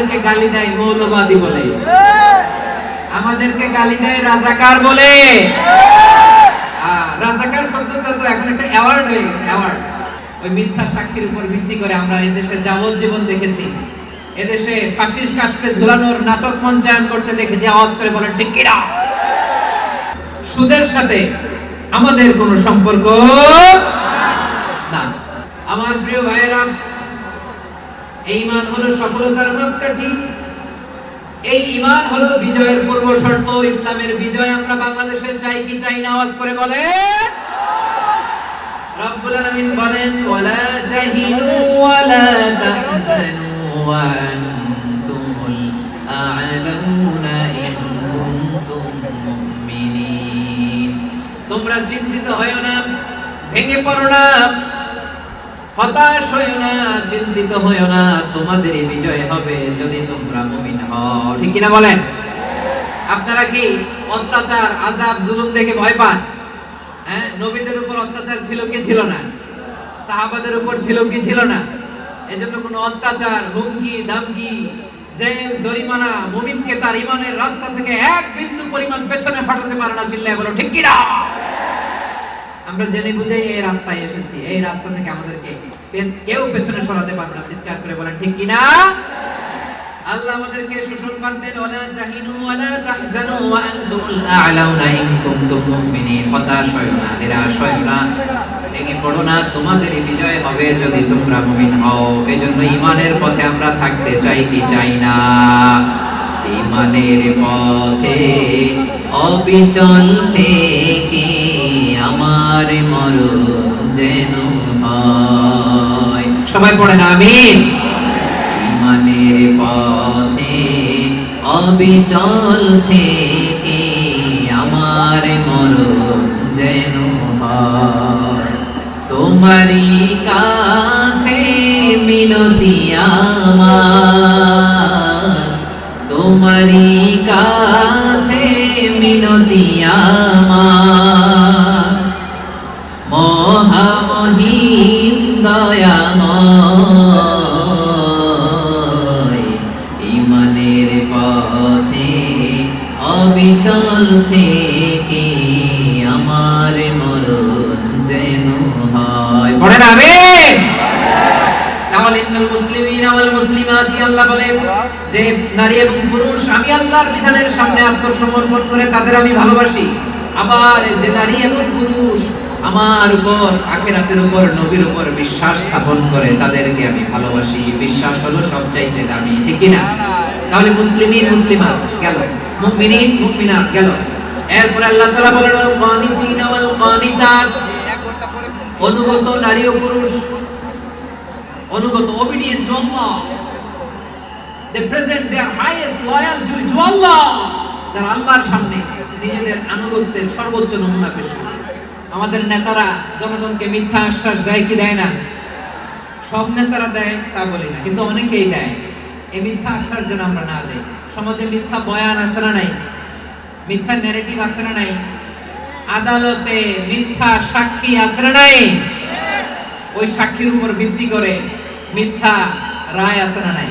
আমাদেরকে গালি দেয় মৌলবাদী বলে। আমাদেরকে গালি দেয় রাজাকার বলে। রাজাকার শব্দটা তো এখন একটা অ্যাওয়ার্ড হয়ে গেছে অ্যাওয়ার্ড ওই মিথ্যা সাক্ষীর উপর ভিত্তি করে আমরা এদেশে যাবজ্জীবন দেখেছি। এদেশে ফাঁসির কাশকে ঝুলানোর নাটক মঞ্চায়ন করতে দেখেছি, আওয়াজ করে বলেন কিনা? সুদের সাথে আমাদের কোনো সম্পর্ক না। আমার প্রিয় ভাইয়েরা এই ইমান হলো সফলতার মাপকাঠি এই ইমান হলো বিজয়ের পূর্ব শর্ত, ইসলামের বিজয়। আমরা বাংলাদেশে চাই কি, চাই না, আওয়াজ করে বলে রব্বুল আলামিন বলেন, ওয়ালা তাহিনু ওয়ালা তাহজানু ওয়া আনতুমুল আ'লাউনা ইন মুমিনিন। তোমরা চিন্তিত হয়ো না, ভেঙে পড়ো না। হতাশ হইও না, চিন্তিত হইও না, তোমাদেরই বিজয় হবে যদি তোমরা মুমিন হও। ঠিক কিনা বলেন? আপনারা কি অত্যাচার আজাব জুলুম দেখে ভয় পান? হ্যাঁ? নবীদের উপর অত্যাচার ছিল কি ছিল না? সাহাবাদের উপর ছিল কি ছিল না? এজন্য কোনো অত্যাচার, হুমকি, দামকি, জেল, জরিমানা, মুমিনকে তার ইমানের রাস্তা থেকে এক বিন্দু পরিমাণ পেছনে ফাটাতে পারে না চিল্লায় বলো, ঠিক কিনা? আমরা জেনে বুঝে এই রাস্তায় এসেছি। এই রাস্তা থেকে আমাদেরকে কেউ পেছনে সরাতে পারবে না, চিৎকার করে বলেন, ঠিক কিনা? আল্লাহ আমাদেরকে সুসংবাদ দেন, ওয়ালা তাহিনু ওয়ালা তাহজানু ওয়া আনতুমুল আ'লাউনা ইন কুনতুম মুমিনিন। হতাশ হয়ো না, নিরাশ হয়ো না, ভেঙে পড়ো না, তোমাদেরই বিজয় হবে যদি তোমরা মুমিন হও। এজন্য ইমানের পথে আমরা থাকতে চাই কি চাই না। ইমানের পথে অবিচল থেকে আমার মরণ যেন হয়। সবাই পড়েন আমিন। ইমানের পথে অবিচল থেকে আমার মরণ যেন তোমারই কাছে মিনতি আমার। তোমারই কাছে মিনতি আমার। মহামহিম নারী এবং পুরুষ, আমি আল্লাহর বিধানের সামনে আত্মসমর্পণ করে তাদের আমি ভালোবাসি। আবার যে নারী এবং পুরুষ, আমার উপর, আখেরাতের উপর, নবীর উপর বিশ্বাস স্থাপন করে তাদেরকে আমি ভালোবাসি। বিশ্বাস হলো সবচাইতে দামি, ঠিক কি না? তাহলে মুসলিমিন মুসলিমাত গেল, মুমিনিন মুমিনাত গেল। এরপর আল্লাহ তাআলা বলেন, ওয়াল কানিতিনা ওয়াল কানিতাত। অনুগত নারী ও পুরুষ, অনুগত, obedient to Allah they present their highest loyalty to Allah, যারা আল্লাহর সামনে নিজেদের আনুগত্যের সর্বোচ্চ নমুনা পেশ আমাদের নেতারা জনগণকে মিথ্যা আশ্বাস দেয় কি দেয় না? সব নেতারা দেয়, তা বলি না, কিন্তু অনেকেই দেয়। এই মিথ্যা আশ্বাস যেন আমরা না দেই। সমাজে মিথ্যা বয়ান আছে না নাই? মিথ্যা ন্যারেটিভ আছে না নাই? আদালতে মিথ্যা সাক্ষী আছে না নাই? ওই সাক্ষীর উপর ভিত্তি করে মিথ্যা রায় আছে না নাই?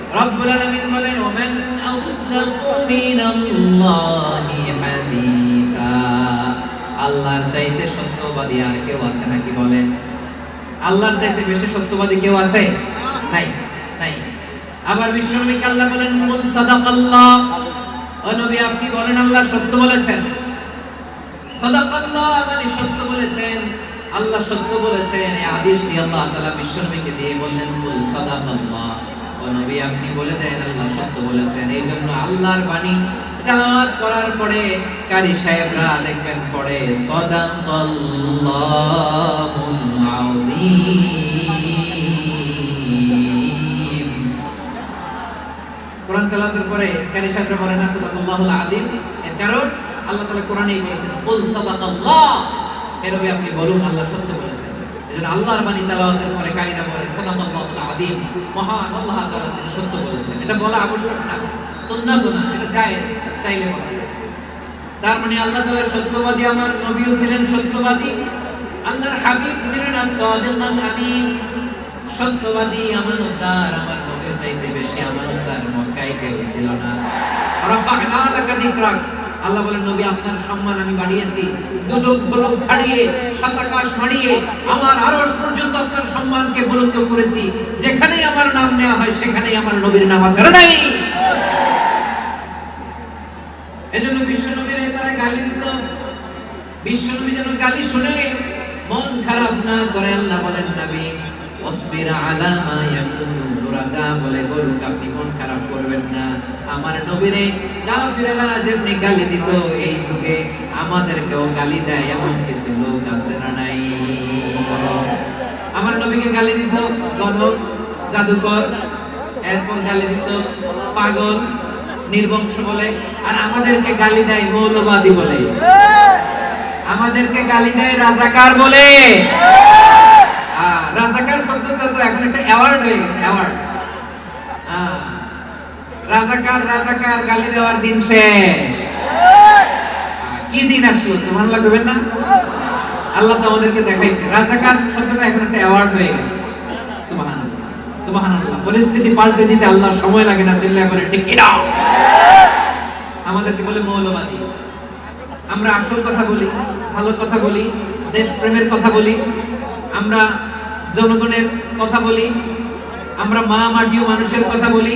রব্বুল আলামিন বলেন, ওমান আসদাকু মিনাল্লাহি হাদিসা। আল্লাহর চাইতে সত্যবাদী আর কেউ আছে নাকি বলেন? আল্লাহর চাইতে বেশি সত্যবাদী কেউ আছে? নাই নাই। আবার বিশ্বনবীকে আল্লাহ বলেন, কুল সাদাকাল্লাহ। ও নবী, আপনি বলেন, আল্লাহ সত্য বলেছেন। সাদাকাল্লাহ মানে সত্য বলেছেন। আল্লাহ সত্য বলেছেন। এই আদেশটি আল্লাহ তাআলা বিশ্বনবীকে দিয়ে বললেন, কুল সাদাকাল্লাহ। নবী আপনি বলে দেন, আল্লাহ সত্য বলেছেন। এই জন্য আল্লাহর বাণী তেলাওয়াত করার পরে কারি সাহেবরা দেখবেন পড়ে, সাদাকাল্লাহুল কোরআন তেলাওয়াতের পরে কারি সাহেবরা বলেন, সাদাকাল্লাহুল আযীম। এর কারণ আল্লাহ তাআলা কোরআনেই বলেছেন, কুল সাদাকাল্লাহ। নবী আপনি বলুন, আল্লাহ সত্য বলেছেন। এজন্য আল্লাহর বাণী তেলাওয়াতের পরে কারীরা বলে সাদাকাল্লাহুল আযীম। মহান আল্লাহ তাআলা তিনি সত্য বলেছেন। এটা বলা আবশ্যক না। সুন্নাত না এটা জায়েজ, চাইলে বলা তার মানে আল্লাহ তাআলা সত্যবাদী, আমার নবীও ছিলেন সত্যবাদী, আল্লাহর হাবিব ছিলেন as-সাদিকুল আমিন সত্যবাদী, আমানতদার, আমার নবীর চাইতে বেশি আমানতদার মক্কায় কেউ ছিল না। রাফা'না লাকা যিকরাক। আল্লাহ বলেন, নবী, আপনার সম্মান আমি বাড়িয়েছি। দুদক বলক ছাড়িয়ে সাত আকাশ মারিয়ে আমার আরশ পর্যন্ত আপনার সম্মানকে বুলন্দ করেছি। যেখানেই আমার নাম নেওয়া হয়, সেখানেই আমার নবীর নাম আছে নাই? এজন্য বিশ্ব নবীর তারা গালি দিত বিশ্ব নবী যেন গালি শুনে। মন খারাপ না করে আল্লাহ বলেন, নবী ওয়াসবির আলা মা ইয়াকুলু রাজা বলে বলুক, আপনি মন খারাপ করবেন না। আমার নবীরে গালি দিত, এই যুগে আমাদেরকেও গালি দেয়, এমন কিছু লোক আছে না নাই। আমার নবীকে গালি দিত গণক, জাদুকর, এরপর গালি দিত পাগল, নির্বংশ বলে, আর আমাদেরকে গালি দেয় মৌলবাদী বলে। আমাদেরকে গালি দেয় রাজাকার বলে। রাজাকার শব্দটা তো এখন একটা অ্যাওয়ার্ড হয়ে গেছে অ্যাওয়ার্ড রাজাকার রাজাকার, গালি দেওয়ার দিন শেষ। কি দিন আসলো, সুবহানাল্লাহ করবেন না? আল্লাহ তো আমাদেরকে দেখাইছে। রাজাকার শব্দটা এখন একটা অ্যাওয়ার্ড হয়ে গেছে। সুবহানাল্লাহ সুবহানাল্লাহ। পরিস্থিতি পাল্টে দিতে আল্লাহ সময় লাগে না, চিল্লা করে, ঠিক কিনা? আমাদেরকে বলে মৌলবাদী। আমরা আসল কথা বলি, ভালো কথা বলি, দেশপ্রেমের কথা বলি, আমরা জনগণের কথা বলি, আমরা মা মাটিও মানুষের কথা বলি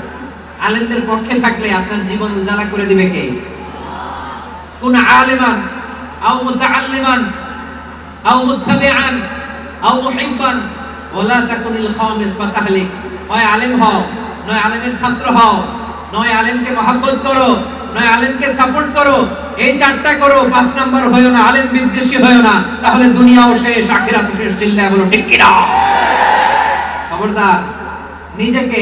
আলেমদের পক্ষে থাকলে আপনার জীবন উজালা করে দিবে কে? কোন আলেমান? আও মুতাআল্লিমান? আও মুত্তাবিআন? আও মুহিব্বান? ওয়ালা তাকুনিল খামিস ফাতাহলিক হয় আলেম হও, নয় আলেমের ছাত্র হও, নয় আলেমকে মহব্বত করো, নয় আলেমকে সাপোর্ট করো, এই চারটা করো, পাঁচ নাম্বার হয়ো না, আলেম বিদ্বেষী হয়ো না, তাহলে দুনিয়াও শেষ আখিরাত শেষ, চিল্লায় বলো, ঠিক কিনা? খবরদার, নিজেকে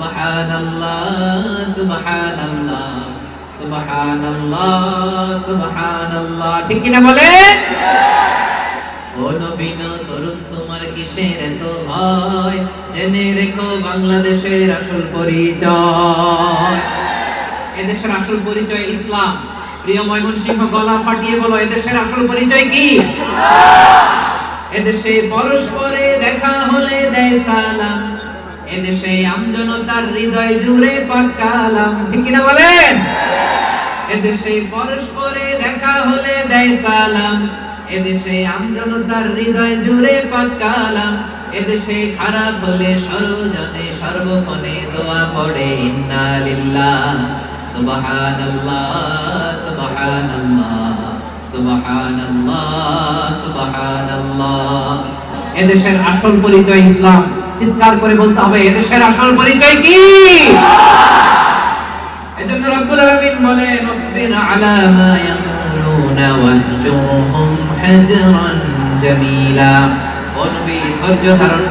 সুবহানাল্লাহ সুবহানাল্লাহ সুবহানাল্লাহ সুবহানাল্লাহ। ঠিক কিনা বলে? ও নবীন তরুণ, তোমার কিসের এত ভয়? জেনে রেখো বাংলাদেশের আসল পরিচয়। এদেশের আসল পরিচয় ইসলাম। প্রিয় ময়মনসিংহ, গলা ফাটিয়ে বলো, এদেশের আসল পরিচয় কি? এদেশে পরস্পরে দেখা হলে দেয় সালাম। এদেশে আমজনতার হৃদয় জুড়ে পাকালাম ঠিক কিনা বলেন? এদেশে পরস্পরে দেখা হলে দেয় সালাম। এদেশে আমজনতার হৃদয় জুড়ে পাকালাম এদেশে খারাপ হলে সর্বজনে সর্বক্ষণে দোয়া পড়ে, ইন্না লিল্লাহ, সুবহানাল্লাহ সুবহানাল্লাহ সুবহানাল্লাহ সুবহানাল্লাহ। এদেশের আসল পরিচয় ইসলাম। চিৎকার করে বলতে হবে, এদেশের আসল পরিচয় কি? এজন্য রব্বুল আলামিন বলেন আসবির আলা মা ইয়াকুলুনা ওয়াহজুরহুম হাজরান জামিলা। ধৈর্য ধারণ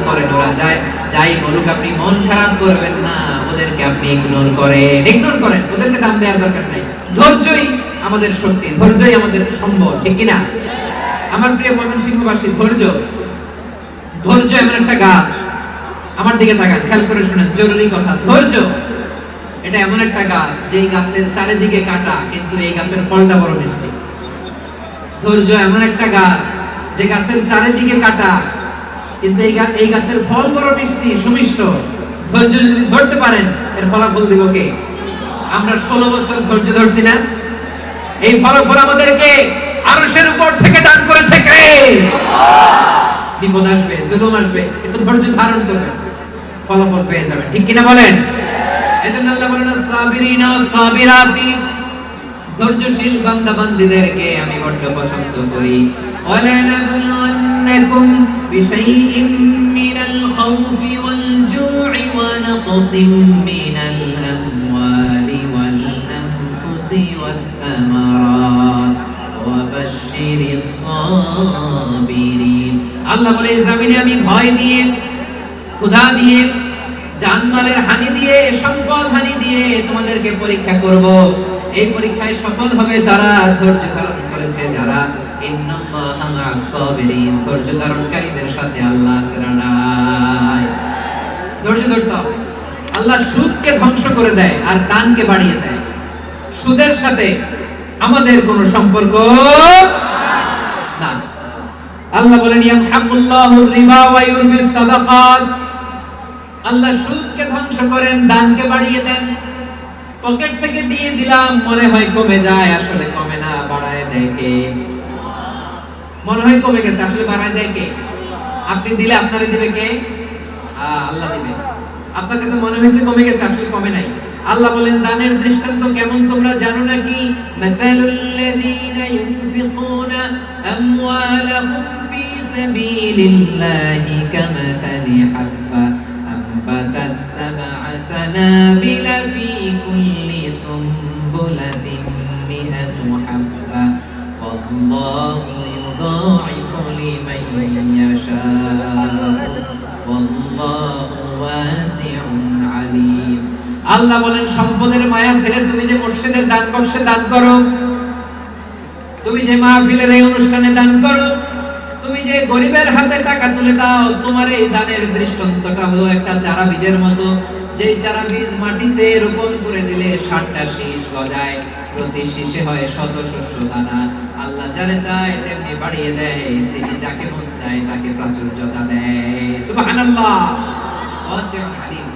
যায়, যাই বলুক, আপনি মন খারাপ করবেন না, ওদেরকে আপনি ইগনোর করেন। ইগনোর করেন, ওদেরকে দাম দেওয়ার দরকার নাই। ধৈর্যই আমাদের শক্তি, ধৈর্যই আমাদের সম্ভব ঠিক কি না আমার প্রিয় ময়মনসিংহবাসী ধৈর্য। ধৈর্য এমন একটা গাছ আমার দিকে তাকান, খেয়াল করে শুনেন, জরুরি কথা, ধৈর্য। এটা এমন একটা গাছ, যেই গাছের চারিদিকে কাটা, কিন্তু এই গাছের ফলটা বড় মিষ্টি। ধৈর্য এমন একটা গাছ, যে গাছের চারিদিকে কাটা, কিন্তু এই এই গাছের ফল বড় মিষ্টি, সুমিষ্ট। ধৈর্য যদি ধরতে পারেন, এর ফলাফল দিব কে? আমরা ষোলো বছর ধৈর্য ধরছি না এই ফলাফল আমাদেরকে আরশের উপর থেকে দান করেছে কে? বিপদ আসবে, জুলুম আসবে, একটু ধৈর্য ধারণ করবেন। ফলাফল পেয়ে যাবেন ঠিক কিনা বলেন এজন্য আল্লাহ বলেন সাবিরিনা সাবিরাতি ধৈর্যশীল বান্দা বান্দীদেরকে আমি বড্ড পছন্দ করি ولنبلونكم بشيء من الخوف والجوع ونقص من الأموال والأنفس والثمرات وبشر الصابرين আল্লাহ বলে এই জমিনে আমি ভয় দিয়ে ক্ষুধা দিয়ে জানমালের হানি দিয়ে, সম্পদ হানি দিয়ে তোমাদেরকে পরীক্ষা করব। এই পরীক্ষায় সফল হবে তারা ধৈর্য ধারণ করেছে যারা। ধৈর্য ধারণকারীদের সাথে আল্লাহ ধৈর্য আল্লাহ সুদকে ধ্বংস করে দেয় আর দানকে বাড়িয়ে দেয়। সুদের সাথে আমাদের কোনো সম্পর্ক না আল্লাহ বলেন রিবা সাদাকাত। আল্লাহ সুদকে ধ্বংস করেন, দানকে বাড়িয়ে দেন। পকেট থেকে দিয়ে দিলাম, মনে হয় কমে যায়, আসলে কমে না, বাড়ায় দেয় কে? মনে হয় কমে গেছে, আসলে বাড়ায় দেয় কে? আপনি দিলে আপনারে দিবে কে? আল্লাহ দিবে। আপনার কাছে মনে হয়েছে কমে গেছে, আসলে কমে নাই। আল্লাহ বলেন, দানের দৃষ্টান্ত কেমন তোমরা জানো নাকি? মাসালুল্লাযীনা ইউনফিকুনা আমওয়ালাহুম ফী সাবিলিল্লাহি কামাসালি হাব্বা। سنابل في كل سنبلة مئة حبة والله يضاعف لمن يشاء والله واسع عليم আল্লাহ বলেন সম্পদের মায়া ছেড়ে তুমি যে মসজিদের দান বক্সে দান করো তুমি যে মাহফিলের এই অনুষ্ঠানে দান করো তুমি যে গরিবের হাতে টাকা তুলে দাও তোমার এই দানের দৃষ্টান্তটা হলো একটা চারা বীজের মতো যেই চারা বীজ মাটিতে রোপণ করে দিলে ষাটটা শীষ গজায়, প্রতি শীষে হয় শত শস্য দানা। আল্লাহ যারে চায় তেমনি বাড়িয়ে দেয়, তিনি যাকে মন চায় তাকে প্রাচুর্যতা দেয়। সুবাহ আল্লাহ অসীম আলিম